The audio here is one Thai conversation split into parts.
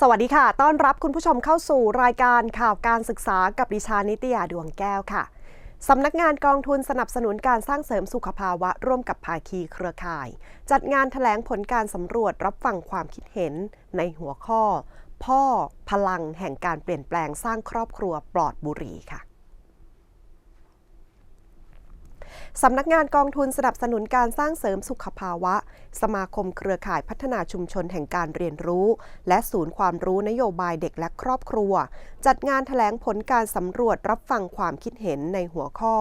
สวัสดีค่ะ ต้อนรับคุณผู้ชมเข้าสู่รายการข่าวการศึกษากับดิชานิตยาดวงแก้วค่ะ สำนักงานกองทุนสนับสนุนการสร้างเสริมสุขภาวะร่วมกับภาคีเครือข่าย จัดงานถแถลงผลการสำรวจรับฟังความคิดเห็นในหัวข้อ พ่อพลังแห่งการเปลี่ยนแปลงสร้างครอบครัวปลอดบุหรี่ค่ะ สำนักงานกองทุนสนับสนุนการสร้างเสริมสุขภาวะ สมาคมเครือข่ายพัฒนาชุมชนแห่งการเรียนรู้ และศูนย์ความรู้นโยบายเด็กและครอบครัว จัดงานถแถลงผลการสำรวจรับฟังความคิดเห็นในหัวข้อ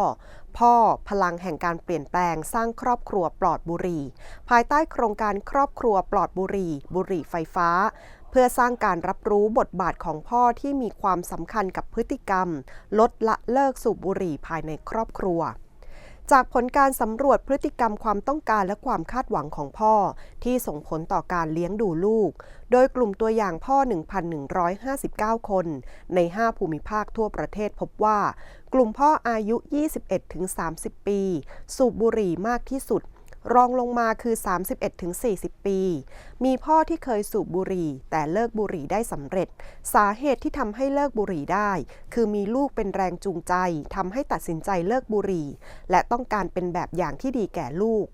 พ่อพลังแห่งการเปลี่ยนแปลงสร้างครอบครัวปลอดบุหรี่ ภายใต้โครงการครอบครัวปลอดบุหรี่ บุหรี่ไฟฟ้าเพื่อสร้างการรับรู้บทบาทของพ่อที่มีความสำคัญกับพฤติกรรม ลดละเลิกสูบบุหรี่ภายในครอบครัว จากผลการสำรวจพฤติกรรมความต้องการและความคาดหวังของพ่อ ที่ส่งผลต่อการเลี้ยงดูลูก โดยกลุ่มตัวอย่างพ่อ 1,159 คน ใน 5 ภูมิภาคทั่วประเทศพบว่า กลุ่มพ่ออายุ 21-30 ปี สูบบุหรี่มากที่สุด รองลงมาคือ 31-40 ปี มีพ่อที่เคยสูบบุหรี่ แต่เลิกบุหรี่ได้สำเร็จ สาเหตุที่ทำให้เลิกบุหรี่ได้ คือมีลูกเป็นแรงจูงใจทำให้ตัดสินใจเลิกบุหรี่ และต้องการเป็นแบบอย่างที่ดีแก่ลูก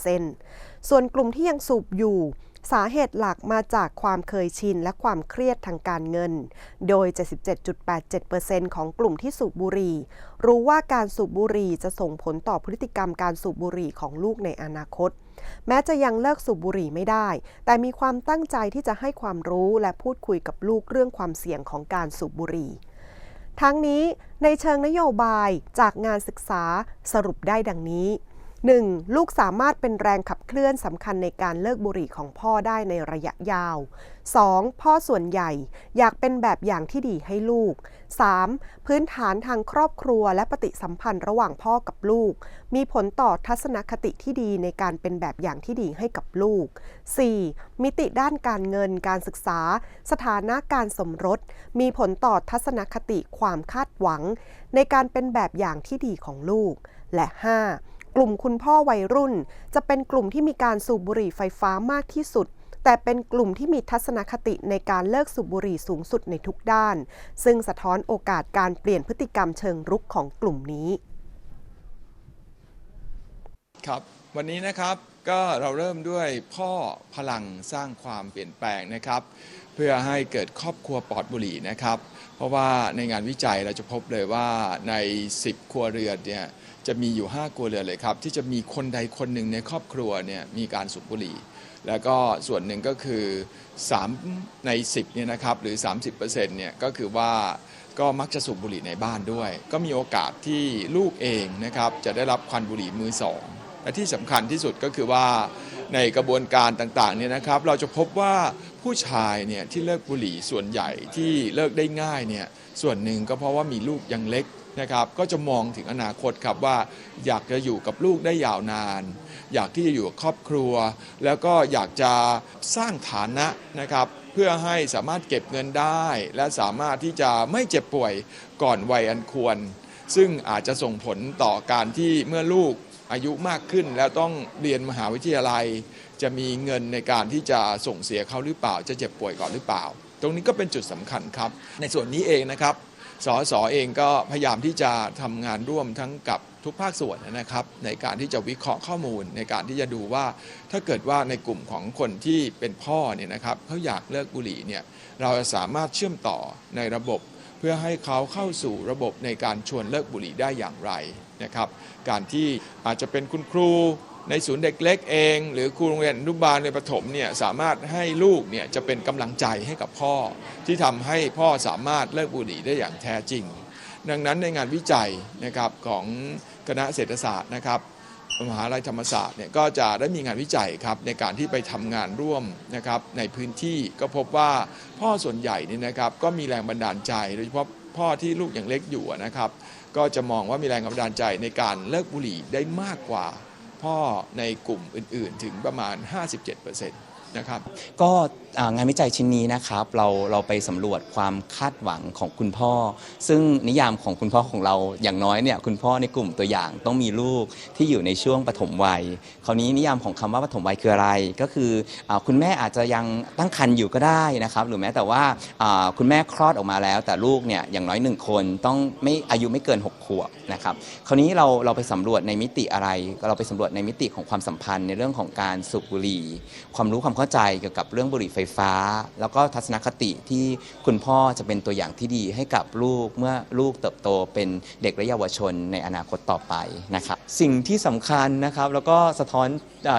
88.16%ส่วนกลุ่มที่ยังสูบอยู่ สาเหตุหลักมาจากความเคยชินและความเครียดทางการเงิน โดย 77.87%ของกลุ่มที่สูบบุหรี่ รู้ว่าการสูบบุหรี่จะส่งผลต่อพฤติกรรมการสูบบุหรี่ของลูกในอนาคต แม้จะยังเลิกสูบบุหรี่ไม่ได้ แต่มีความตั้งใจที่จะให้ความรู้และพูดคุยกับลูกเรื่องความเสี่ยงของการสูบบุหรี่ ทั้งนี้ในเชิงนโยบายจากงานศึกษาสรุปได้ดังนี้ 1. ลูกสามารถเป็นแรงขับเคลื่อนสำคัญในการเลิกบุหรี่ของพ่อได้ในระยะยาว 2. พ่อส่วนใหญ่อยากเป็นแบบอย่างที่ดีให้ลูก 3. พื้นฐานทางครอบครัวและปฏิสัมพันธ์ระหว่างพ่อกับลูก มีผลต่อทัศนคติที่ดีในการเป็นแบบอย่างที่ดีให้กับลูก 4. มิติด้านการเงินการศึกษา สถานะการสมรส มีผลต่อทัศนคติความคาดหวัง ในการเป็นแบบอย่างที่ดีของลูก และ 5. กลุ่มคุณพ่อวัยรุ่น จะเป็นกลุ่มที่มีการสูบบุหรี่ไฟฟ้ามากที่สุด แต่เป็นกลุ่มที่มีทัศนคติในการเลิกสูบบุหรี่สูงสุดในทุกด้าน ซึ่งสะท้อนโอกาสการเปลี่ยนพฤติกรรมเชิงรุกของกลุ่มนี้ ครับวันนี้นะครับก็เราเริ่มด้วยพ่อพลังสร้างความเปลี่ยนแปลงนะครับ พื่อให้เกิดครอบครัวปลอดบุหรี่นะครับ เพราะว่าในงานวิจัยเราจะพบเลยว่าใน 10 ครัวเรือนเนี่ยจะมีอยู่ 5 ครัวเรือนเลยครับ ที่จะมีคนใดคนหนึ่งในครอบครัวเนี่ยมีการสูบบุหรี่ แล้วก็ส่วนหนึ่งก็คือ 3 ใน 10เนี่ยนะครับหรือ 30%เนี่ยก็คือว่าก็มักจะสูบบุหรี่ในบ้านด้วย ก็มีโอกาสที่ลูกเองนะครับจะได้รับควันบุหรี่มือสอง และที่สำคัญที่สุดก็คือว่าในกระบวนการต่างๆเนี่ยนะครับ เราจะพบว่าผู้ชายเนี่ยที่เลิกบุหรี่ส่วนใหญ่ที่เลิกได้ง่ายเนี่ยส่วนหนึ่งก็เพราะว่ามีลูกยังเล็กนะครับ ก็จะมองถึงอนาคตครับว่า อยากจะอยู่กับลูกได้ยาวนาน อยากที่จะอยู่กับครอบครัว แล้วก็อยากจะสร้างฐานะนะครับเพื่อให้สามารถเก็บเงินได้ และสามารถที่จะไม่เจ็บป่วยก่อนวัยอันควร ซึ่งอาจจะส่งผลต่อการที่เมื่อลูก อายุมากขึ้นแล้วต้องเรียนมหาวิทยาลัย จะมีเงินในการที่จะส่งเสียเขาหรือเปล่า จะเจ็บป่วยก่อนหรือเปล่า ตรงนี้ก็เป็นจุดสำคัญครับ ในส่วนนี้เองนะครับสสเองก็พยายามที่จะทำงานร่วมทั้งกับทุกภาคส่วนนะครับ ในการที่จะวิเคราะห์ข้อมูล ในการที่จะดูว่า ถ้าเกิดว่าในกลุ่มของคนที่เป็นพ่อเนี่ยนะครับเขาอยากเลิกบุหรี่เนี่ยเราจะสามารถเชื่อมต่อในระบบ เพื่อให้เขาเข้าสู่ระบบในการชวนเลิกบุหรี่ได้อย่างไรนะครับ การที่อาจจะเป็นคุณครูในศูนย์เด็กเล็กเอง หรือครูโรงเรียนอนุบาลในประถมเนี่ยสามารถให้ลูกเนี่ยจะเป็นกำลังใจให้กับพ่อ ที่ทำให้พ่อสามารถเลิกบุหรี่ได้อย่างแท้จริง ดังนั้นในงานวิจัยนะครับของคณะเศรษฐศาสตร์นะครับ มหาลัยธรรมศาสตร์เนี่ยก็จะได้มีงานวิจัยครับในการที่ไปทำงานร่วมนะครับในพื้นที่ก็พบว่าพ่อส่วนใหญ่นี่นะครับก็มีแรงบันดาลใจ โดยเฉพาะพ่อที่ลูกยังเล็กอยู่นะครับก็จะมองว่ามีแรงบันดาลใจในการเลิกบุหรี่ได้มากกว่าพ่อในกลุ่มอื่น ๆ ถึงประมาณ 57%น นะครับก็งานวิจัยชิ้นนี้นะครับเราเราไปสำรวจความคาดหวังของคุณพ่อ ซึ่งนิยามของคุณพ่อของเราอย่างน้อยเนี่ยคุณพ่อในกลุ่มตัวอย่างต้องมีลูกที่อยู่ในช่วงปฐมวัย คราวนี้นิยามของคำว่าปฐมวัยคืออะไร ก็คืออคุณแม่อาจจะยังตั้งครรภ์อยู่ก็ได้นะครับ หรือแม้แต่ว่าคุณแม่คลอดออกมาแล้ว แต่ลูกเนี่ยอย่างน้อยหนึ่งคนต้องไม่อายุไม่เกิน 6 ขวบนะครับคราวนี้เราเราไปสำรวจในมิติอะไร เราไปสำรวจในมิติของความสัมพันธ์ในเรื่องของการสูบบุหรี่ ความรู้ความเข้าใจเกี่ยวกับเรื่องบุหรี่ไฟฟ้า แล้วก็ทัศนคติที่คุณพ่อจะเป็นตัวอย่างที่ดีให้กับลูกเมื่อลูกเติบโตเป็นเด็กและเยาวชนในอนาคตต่อไปนะครับสิ่งที่สำคัญนะครับแล้วก็สะท้อน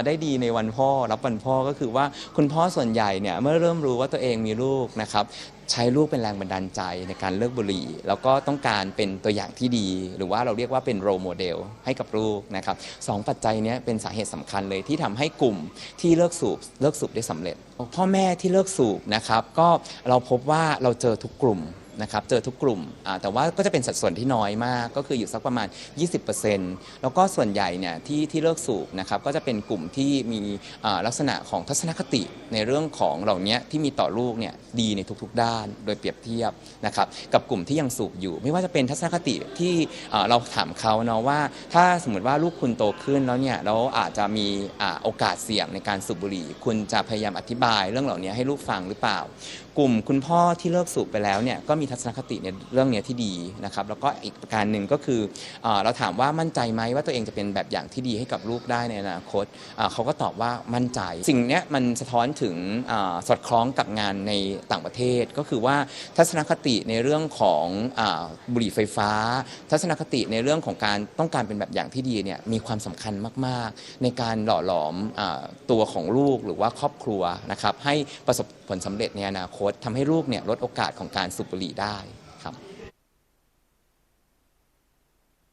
ได้ดีในวันพ่อรับวันพ่อก็คือว่าคุณพ่อส่วนใหญ่เนี่ยเมื่อเริ่มรู้ว่าตัวเองมีลูกนะครับ ใช้ลูกเป็นแรงบันดาลใจในการเลิกบุหรี่ แล้วก็ต้องการเป็นตัวอย่างที่ดี หรือว่าเราเรียกว่าเป็นโรโมเดลให้กับลูกนะครับสองปัจจัยนี้เป็นสาเหตุสำคัญเลยที่ทำให้กลุ่มที่เลิกสูบเลิกสูบได้สำเร็จ พ่อแม่ที่เลิกสูบนะครับก็เราพบว่าเราเจอทุกกลุ่ม นะครับเจอทุกกลุ่มอ่าแต่ว่าก็จะเป็นสัดส่วนที่น้อยมากก็คืออยู่สักประมาณ 20%แล้วก็ส่วนใหญ่เนี่ยที่ที่เลิกสูบนะครับก็จะเป็นกลุ่มที่มีอ่าลักษณะของทัศนคติในเรื่องของเหล่านี้ที่มีต่อลูกเนี่ยดีในทุกๆ ด้าน โดยเปรียบเทียบนะครับกับกลุ่มที่ยังสูบอยู่ ไม่ว่าจะเป็นทัศนคติที่อ่าเราถามเขาเนาะว่า ถ้าสมมติว่าลูกคุณโตขึ้นแล้วเนี่ยแล้วอาจจะมีอ่าโอกาสเสี่ยงในการสูบบุหรี่ คุณจะพยายามอธิบายเรื่องเหล่านี้ให้ลูกฟังหรือเปล่ากลุ่มคุณพ่อที่เลิกสูบไปแล้วเนี่ยก็มีทัศนคติในเรื่องเนี้ยที่ดีนะครับแล้วก็อีกประการหนึ่งก็คืออเราถามว่ามั่นใจไหมว่าตัวเองจะเป็นแบบอย่างที่ดีให้กับลูกได้ในอนาคตอ่าเขาก็ตอบว่ามั่นใจ สิ่งเนี้ยมันสะท้อนถึงอสอดคล้องกับงานในต่างประเทศ ก็คือว่าทัศนคติในเรื่องของอบุหรี่ไฟฟ้า ทัศนคติในเรื่องของการต้องการเป็นแบบอย่างที่ดีเนี่ยมีความสำคัญมาก ๆ ในการหล่อหลอมอตัวของลูกหรือว่าครอบครัวนะครับให้ประสบ ผลสำเร็จในอนาคตทำให้ลูกเนี่ยลดโอกาสของการสูบบุหรี่ได้